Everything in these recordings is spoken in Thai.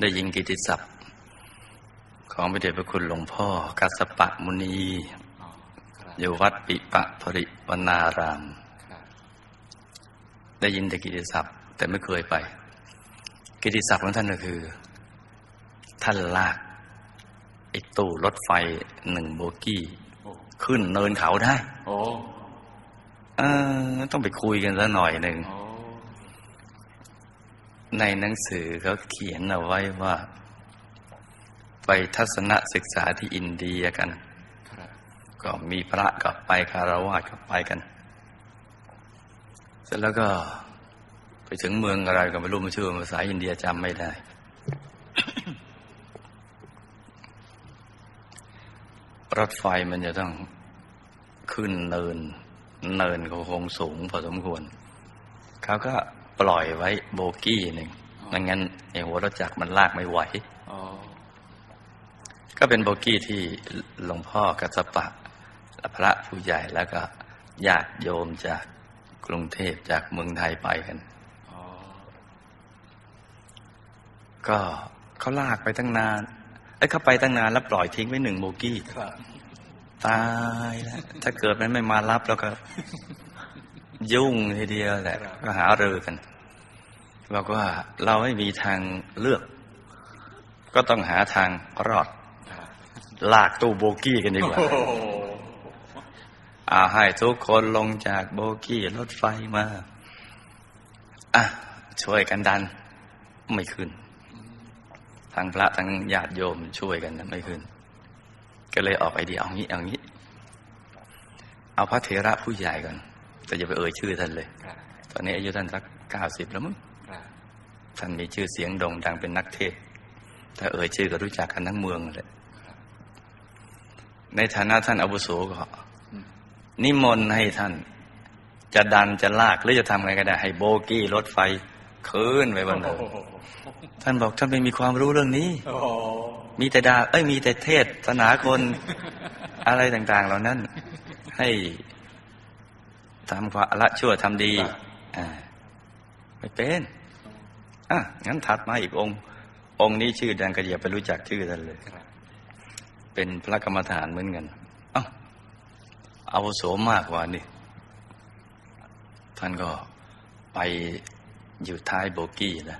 ได้ยินกิตติศัพท์ ของพระเดชพระคุณหลวงพ่อกัสสปะมุนีอ๋อครับอยู่วัดปิปะพริวนารามครับได้ยินแต่กิตติศัพท์ แต่ไม่เคยไป กิตติศัพท์ของท่านก็คือ ท่านลากไอ้ตู้รถไฟหนึ่งโบกี้โอ้ขึ้นเนินเขาได้ โอ้เออต้องไปคุยกันสักหน่อยหนึ่งโอ้ ในหนังสือเขาเขียนเอาไว้ว่า ไปทัศนศึกษาที่อินเดียกัน ก็มีพระกลับไปคารวะกลับไปกัน เสร็จแล้วก็ไปถึงเมืองอะไรก็ไม่รู้ไมันชื่อภาษาอินเดียจำไม่ได้ รถไฟมันจะต้องขึ้นเนิน เนินเขาคงสูงพอสมควร เขาก็ ปล่อยไว้โบกี้หนึ่งไม่งั้นไอ้หัวรถจักรมันลากไม่ไหวอ๋อก็เป็นโบกี้ที่หลวงพ่อกัสสปะและพระผู้ใหญ่แล้วก็ญาติโยมจากกรุงเทพจากเมืองไทยไปกันอ๋อก็เขาลากไปตั้งนานไอ้ยเขาไปตั้งนานแล้วปล่อยทิ้งไว้หนึ่งโบกี้ครับตายแล้วถ้าเกิดมันไม่มารับแล้วก็ ยุ่งทีเดียวแหละก็หาเรือกันบอกว่าเราไม่มีทางเลือก ก็ต้องหาทางรอดครับลากตู้โบกี้กันดีกว่าโอ้โหอาให้ทุกคนลงจากโบกี้รถไฟมาอะช่วยกันดัน ไม่ขึ้นทั้งพระทั้งญาติโยมช่วยกันนะไม่ขึ้น ก็เลยออกไอเดียเอางี้เอางี้ เอาพระเถระผู้ใหญ่ก่อน แต่อย่าไปเอ่ยชื่อท่านเลยครับตอนนี้อายุท่านสักเก้าสิบแล้วมั้งครับท่านมีชื่อเสียงโด่งดังเป็นนักเทศน์ถ้าเอ่ยชื่อก็รู้จักกันทั้งเมืองเลย ในฐานะท่านอาวุโสก็อืมนิมนต์ให้ท่าน จะดันจะลากหรือจะทำไงก็ได้ ให้โบกี้รถไฟคืนไปบนเนินโอ้โหท่านบอกท่านไม่มีความรู้เรื่องนี้โอ้โหมีแต่ดาเอ้ยมีแต่เทศศาสนาคนอะไรต่าง ๆ เหล่านั้น ให้ ทำความละชั่วทำดีอ่าไม่เป็นอะงั้นถัดมาอีกองค์ องค์นี้ชื่อดังก็อย่าไปรู้จักชื่อท่านเลยครับเป็นพระกรรมฐานเหมือนกันเอ้าอาวุโสมากกว่านี่ท่านก็ไปอยู่ท้ายโบกี้นะ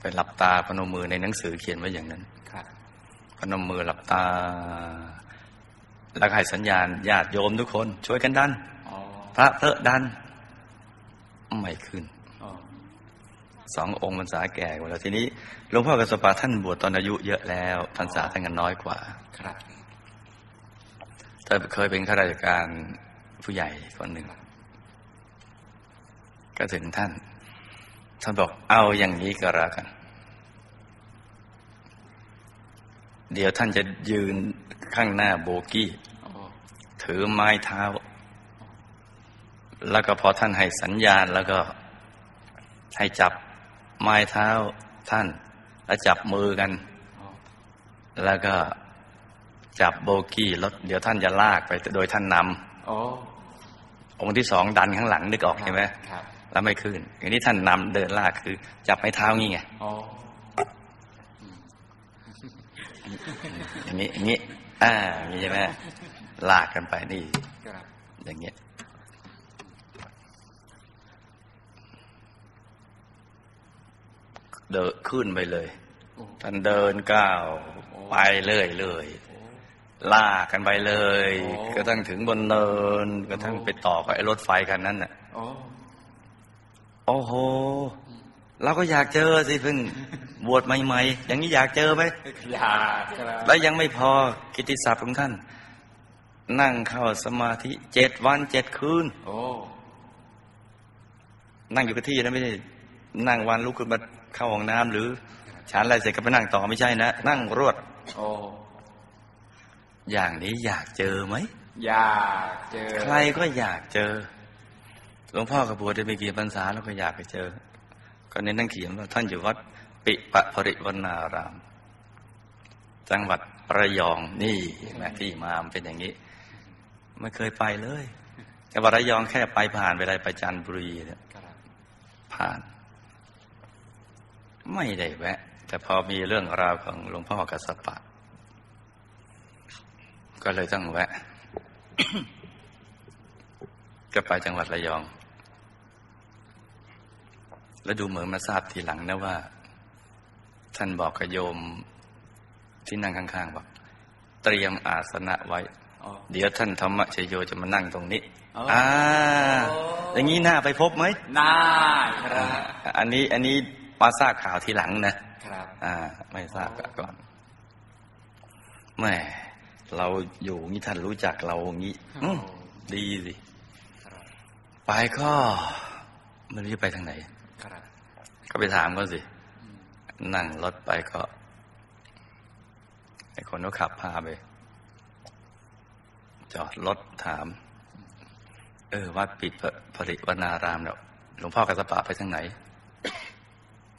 ไปหลับตาพนมมือในหนังสือเขียนไว้อย่างนั้นครับพนมมือหลับตา แล้วก็ให้สัญญาณญาติโยมทุกคน ช่วยกันดันอ๋อพระเถอะดัน ไม่ขึ้นอ๋อสององค์พรรษาแก่กว่าแล้วทีนี้หลวงพ่อกระสปาท่านบวชตอนอายุเยอะแล้วพรรษาท่านกันน้อยกว่า ครับแต่เคยเป็นข้าราชการผู้ใหญ่คนหนึ่ง ก็ถึงท่าน ท่านบอกเอาอย่างนี้ก็แล้วกัน เดี๋ยวท่านจะยืน ข้างหน้าโบกี้โอ้ถือไม้เท้า แล้วก็พอท่านให้สัญญาณแล้วก็ให้จับไม้เท้าท่าน แล้วจับมือกันอ๋อแล้วก็จับโบกี้รถเดี๋ยวท่านจะลากไปโดยท่านนโอ้ำองค์ที่สองดันข้างหลังนึกออกใช่ไหมครับแล้วไม่ขึ้นอย่างนี้ท่านนำเดินลากคือ จับไม้เท้างี้ไงอ๋ออย่างนี้อย่างนี้ อ่าอย่างนี้ใช่ไหมลากกันไปนี่ครับอย่างเงี้ยเดินขึ้นไปเลยโอ้ท่านเดินก้าวไปเรื่อยเลยโอ้ลากกันไปเลยโอ้ก็ตั้งถึงบนเนินก็ทั้งไปต่อกับไอ้รถไฟคันนั้นน่ะโอ้โอ้โหเราก็อยากเจอสิเพิ่ง บวชใหม่ๆ อย่างนี้อยากเจอไหมอยากครับแล้วยังไม่พอกิตติศัพท์ของท่าน นั่งเข้าสมาธิเจ็ดวันเจ็ดคืนโอ้นั่งอยู่กับที่นะไม่ใช่นั่งวันลุกขึ้นมาเข้าห้องน้ำหรือฉันอะไรเสร็จก็ไปนั่งต่อไม่ใช่นะ นั่งรวดโอ้อย่างนี้อยากเจอไหมอยากเจอ ใครก็อยากเจอหลวงพ่อกระบวชได้ไม่กี่พรรษาแล้วก็อยากไปเจอ ก็ในนั่งเขียนว่าท่านอยู่วัด ปิปะพริวนาราม จังหวัดระยองนี่เห็นไหมที่มามเป็นอย่างนี้ ไม่เคยไปเลยจังหวัดระยองแค่ไปผ่านไปได้ไปจันทบุรีเนี่ยผ่าน ไม่ได้แวะ แต่พอมีเรื่องราวของหลวงพ่อกัสปะ ก็เลยต้องแวะ ก็ไปจังหวัดระยอง แล้วดูเหมือนมาทราบทีหลังนะว่า ท่านบอกกับโยมที่นั่งข้างๆบอกเตรียมอาสนะไว้อ๋อเดี๋ยวท่านธรรมชโยจะมานั่งตรงนี้อ๋ออ่อ่าอย่างนี้น่าไปพบไหมน่าครับอันนี้อันนี้มาทราบข่าวทีหลังนะครับ อ่า ไม่ทราบก่อนแหม่เราอยู่งี้ท่านรู้จักเราอย่างนี้อืมดีสิครับไปก็ไม่รู้จะไปทางไหนครับก็ไปถามเขาสิ นั่งรถไปก็ไอ้คนก็ขับพาไป จอดรถถาม เออวัดปิดพระผริวนารามเนี่ยหลวงพ่อกัสสปะไปทางไหน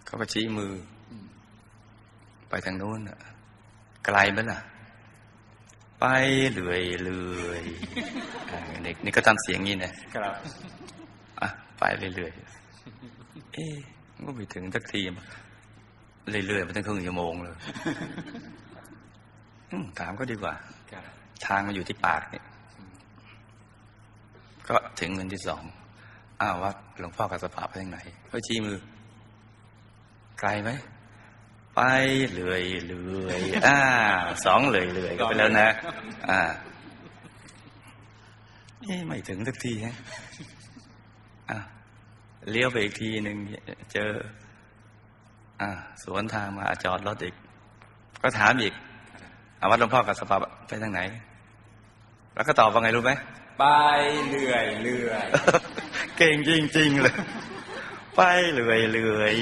เขาก็ชี้มือ ไปทางนู้นน่ะไกลไหมล่ะ ไปเรื่อยเรื่อยๆอ่านี่นี่ก็ทำเสียงงี้นะครับอะไปเรื่อยๆเอ๊ะมันก็ไม่ถึงสักทีม เรื่อยๆไปตั้งครึ่งชั่วโมงเลยอืมถามก็ดีกว่าครับทางมันอยู่ที่ปากเนี่ยก็ถึงเงินที่สองอ้าวว่าหลวงพ่อกัสสปะไปทางไหนเขาชี้มือ ไกลไหมไปเลื่อยเลื่อยอ่าสองเลื่อยเลื่อยก็ไปแล้วนะ อ่าเอ๊ะไม่ถึงสักทีฮะอะเลี้ยวไปอีกทีหนึ่งเจออ่า สวนทางมาจอดรถอีก ก็ถามอีกอาวัดหลวงพ่อกัสสปะไปทางไหน แล้วก็ตอบว่าไงรู้ไหมไปเรื่อยเรื่อยเก่งจริง ๆ เลย ไปเรื่อยเรื่อย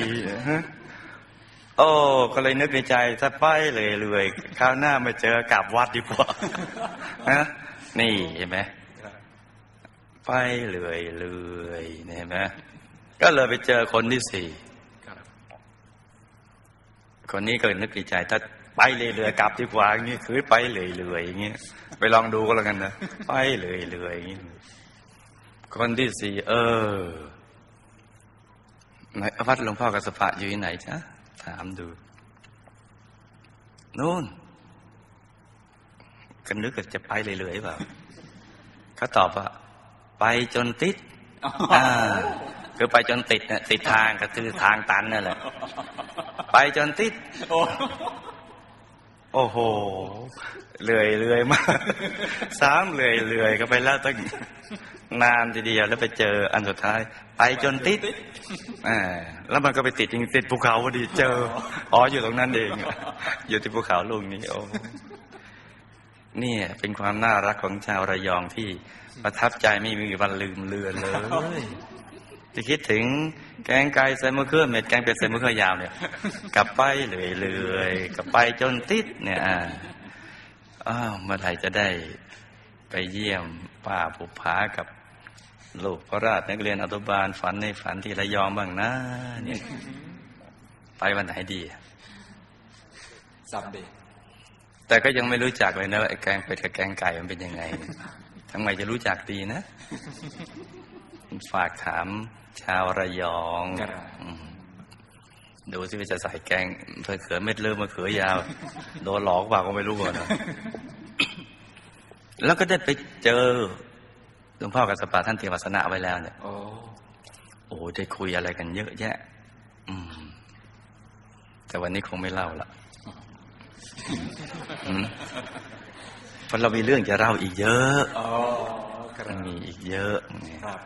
ฮะโอ้ก็เลยนึกในใจถ้าไปเรื่อยเรื่อยคราวหน้ามาเจอกลับวัดดีกว่าฮะนี่เห็นไหมครับไปเรื่อยเรื่อยเนี่ยเห็นไหมก็เลยไปเจอคนที่สี่ ครับคนนี้ก็นึกในใจ ถ้าไปเรื่อยเรื่อยกลับดีกว่าอย่างนี้คือไปเรื่อยเรื่อยอย่างนี้ไปลองดูก็แล้วกันนะไปเรื่อยเรื่อยอย่างนี้คนที่สี่เออไหนวัดหลวงพ่อกัสสปะอยู่ที่ไหนจ๊ะถามดูนู่นก็นึกว่าจะไปเรื่อยๆเปล่าเขาตอบว่า ไปจนติดอ่า คือไปจนติดน่ะติดทางก็คือทางตันนั่นแหละ ไปจนติด โอ้โอ้โหเลื่อยเลื่อยมากสามเลื่อยเลื่อยก็ไปแล้วตั้งนานทีเดียวแล้วไปเจออันสุดท้าย ไปจนติดอ่าแล้วมันก็ไปติดจริงติดภูเขาพอดีเจอ อ๋ออยู่ตรงนั้นเองอยู่ที่ภูเขาลูกนี้โอ้เนี่ยเป็นความน่ารักของชาวระยองที่ประทับใจไม่มีวันลืมเลือนเลย จะคิดถึงแกงไก่ใส่มะเขือเม็ดแกงเป็ดใส่มะเขือยาวเนี่ย กลับไปเรื่อยๆกลับไปจนติดเนี่ยอ่าอ้าวเมื่อไหร่จะได้ไปเยี่ยมป้าผูผากับลูกพระราชนักเรียนอนุบาลฝันในฝันที่ระยองบ้างนะเนี่ยไปวันไหนดีซัมเดย์แต่ก็ยังไม่รู้จักเลยนะว่าไอ้แกงเป็ดกับแกงไก่มันเป็นยังไงทำไมจะรู้จักดีนะ ฝากถามชาวระยองอืมดูสิว่าจะใส่แกงเพื่อเขือเม็ดเลือมะเขือยาว โดนหลอกเปล่าก็ไม่รู้ก่อนนะแล้วก็ได้ไปเจอหลวงพ่อกับสปาท่านเทวสนะไว้แล้วเนี่ยโอ้โอ้ได้คุยอะไรกันเยอะแยะ อืม แต่วันนี้คงไม่เล่าละอืมเพราะเรามีเรื่องจะเล่าอีกเยอะโอ้ครัมันบมีอีกเยอะเนี่ยครับ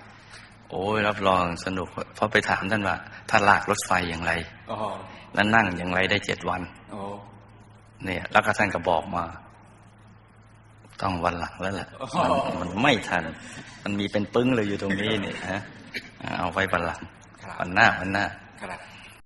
โอ้ยรับรองสนุก เพราะไปถามท่านว่าถ้าลากรถไฟอย่างไรโอ้แล้วนั่งอย่างไรได้เจ็ดวันโอ้เนี่ย แล้วก็ท่านก็บอกมา ต้องวันหลังแล้วแหละมันมันไม่ทัน มันมีเป็นปึ้งเลยอยู่ตรงนี้เนี่ยฮะเอาไว้วันหลังครับวันหน้าวันหน้าครับ